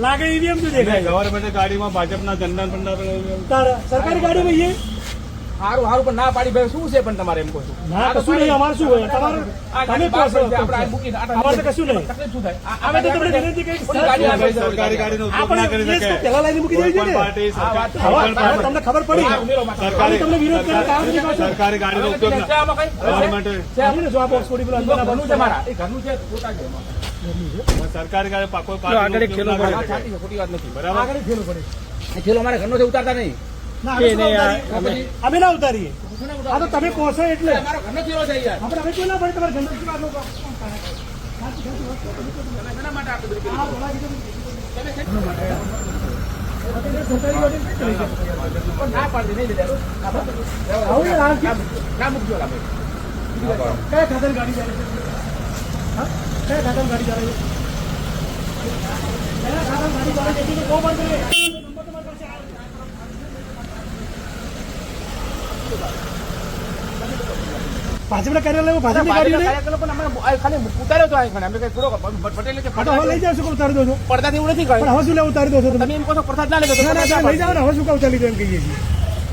લાગે ઈવીએમ તો દેખાય. ગવર્મેન્ટ ગાડીમાં ભાજપના ઝંડા બંડા તારા સરકારી ગાડી ભાઈ હારું હારું પણ ના પાડી ભાઈ શું છે પણ તમારે એમ કહું ના કશું નહીં અમારે શું હોય? તમારે તમે કહો છો. છે, અમારે તો કશું નહીં. તકલીફ શું થાય. આ- આ અમે તો તમને વિનંતી કરી સરકાર- ગાડીનો ઉપયોગ ના કરી શકે. પહેલા લાઈને મૂકી દેવી કોઈ ને. તમને ખબર પડી. સરકારી- તમને વિરોધ કરે કારણ છો? સરકારી ગાડીનો ઉપયોગ છે? ગવર્મેન્ટ છે? આપણે જવાબ ઓક્સફોર્ડ ઘરનું છે મારા. એ ઘરનું છે ખોટા છે. સરકારી આગળ એક ખોટી વાત નથી. બરાબર? આગળ પડે. ઘરનો છે ઉતારતા નહીં. અમે ના ઉતારીએ. આ તો તમે કહો છો એટલે મારો ઘરનો થેલો છે યાર. આપણે હવે કેવું ના પડે? તમારે જનરલ? માટે ના પાડી નહીં ના મૂકજો કયા ખાતર ગાડી ચાલે ભાજપના કાર્યાલયમાં ભાજપની કાર્યાલય પણ અમે ખાલી ઉતાર્યો તો આ ખાને. અમે કઈ થોડો પટેલ લઈ જાવ શું ઉતારી દો છો? પડદાથી એવું નથી પણ હવે શું ઉતારી દો છો તમે? એમ કહો પ્રસાદ ના લેતો ના ના લઈ જાવ ને હવે શું કહું ચાલી એમ કહીએ છીએ.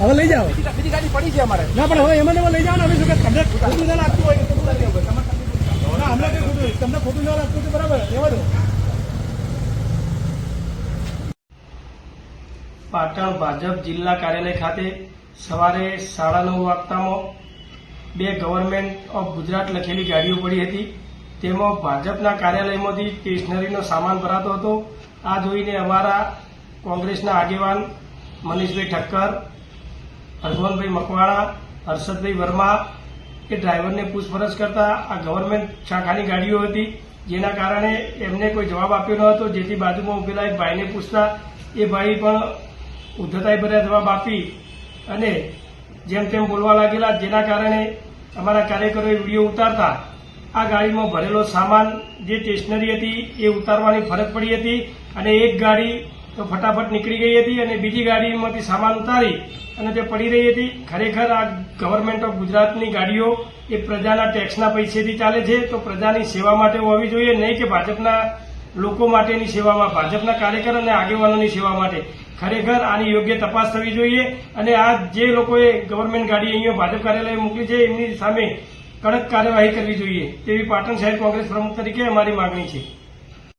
હવે લઈ જાઓ. બીજી ગાડી પડી છે અમારે. ના પણ હવે એમાં લઈ જાઓ ને અમે શું કે તમને લાગતું હોય. પાટણ ભાજપ જિલ્લા કાર્યાલય ખાતે સવારે સાડા નવ વાગતામાં બે ગવર્મેન્ટ ઓફ ગુજરાત લખેલી ગાડીઓ પડી હતી. તેમાં ભાજપના કાર્યાલયમાંથી સ્ટેશનરીનો સામાન ભરાતો હતો. આ જોઈને અમારા કોંગ્રેસના આગેવાન મનીષભાઈ ઠક્કર હરગોનભાઈ મકવાણા, હર્ષદભાઈ વર્મા એ ડ્રાઈવરને પૂછપરછ કરતા આ ગવર્મેન્ટ શાખાની ગાડીઓ હતી, જેના કારણે એમને કોઈ જવાબ આપ્યો ન હતો. જેથી બાજુમાં ઉભેલા એક ભાઈને પૂછતા, એ ભાઈ પણ ઉદ્ધતાઈ ભર્યા જવાબ આપી. અને જેમ તેમ બોલવા લાગેલા, જેના કારણે અમારા કાર્યકરોએ વીડિયો ઉતારતા, આ ગાડીમાં ભરેલો સામાન, જે સ્ટેશનરી હતી, એ ઉતારવાની ફરજ પડી હતી. અને એક ગાડી તો ફટાફટ નીકળી ગઈ હતી અને બીજી ગાડીમાંથી સામાન ઉતારી અને તે પડી રહી હતી. ખરેખર આ ગવર્મેન્ટ ઓફ ગુજરાતની ગાડીઓ એ પ્રજાના ટેક્સના પૈસેથી ચાલે છે. તો પ્રજાની સેવા માટે હોવી જોઈએ નહીં કે ભાજપના લોકો માટેની સેવામાં, ભાજપના કાર્યકર અને આગેવાનોની સેવા માટે. ખરેખર આની યોગ્ય તપાસ થવી જોઈએ અને આ જે લોકોએ ગવર્મેન્ટ ગાડી અહીંયા ભાજપ કાર્યાલય મોકલી છે, એમની સામે કડક કાર્યવાહી કરવી જોઈએ. તેવી પાટણ શહેર કોંગ્રેસ પ્રમુખ તરીકે અમારી માગણી છે.